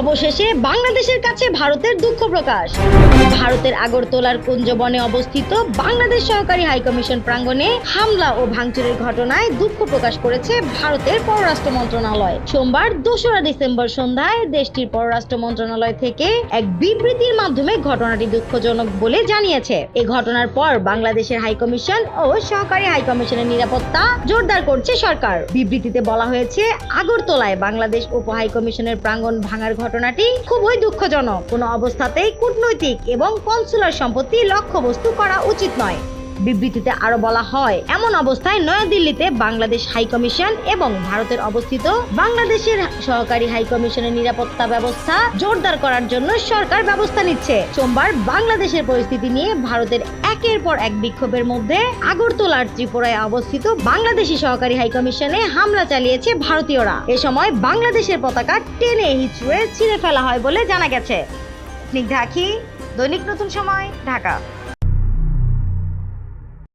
অবশেষে বাংলাদেশের কাছে ভারতের দুঃখ প্রকাশ। ভারতের আগরতলার কুঞ্জবনে অবস্থিত বাংলাদেশ সহকারী হাইকমিশন প্রাঙ্গণে হামলা ও ভাঙচুরের ঘটনায় দুঃখ প্রকাশ করেছে ভারতের পররাষ্ট্র মন্ত্রণালয়। সোমবার দোসরা ডিসেম্বর সন্ধ্যায় দেশটির পররাষ্ট্র মন্ত্রণালয় থেকে এক বিবৃতির মাধ্যমে ঘটনাটি দুঃখজনক বলে জানিয়েছে। এ ঘটনার পর বাংলাদেশের হাইকমিশন ও সহকারী হাইকমিশনের নিরাপত্তা জোরদার করছে সরকার। বিবৃতিতে বলা হয়েছে, আগরতলায় বাংলাদেশ উপ হাইকমিশনের প্রাঙ্গণ ভাঙার ঘটনাটি খুবই দুঃখজনক। কোনো অবস্থাতেই কূটনৈতিক এবং কনসুলার সম্পত্তি লক্ষ্যবস্তু করা উচিত নয়। বিবৃতিতে আরও বলা হয়, এমন অবস্থায় নয়াদিল্লিতে বাংলাদেশ হাইকমিশন এবং ভারতের অবস্থিত বাংলাদেশের সহকারী হাইকমিশনের নিরাপত্তা ব্যবস্থা জোরদার করার জন্য সরকার ব্যবস্থা নিচ্ছে। সোমবার বাংলাদেশের পরিস্থিতি নিয়ে ভারতের একের পর এক বিক্ষোভের মধ্যে আগরতলার ত্রিপুরায় অবস্থিত বাংলাদেশি সহকারী হাইকমিশনে হামলা চালিয়েছে ভারতীয়রা। এ সময় বাংলাদেশের পতাকা টেনে হিচড়ে ছিঁড়ে ফেলা হয় বলে জানা গেছে। দৈনিক নতুন সময়, ঢাকা।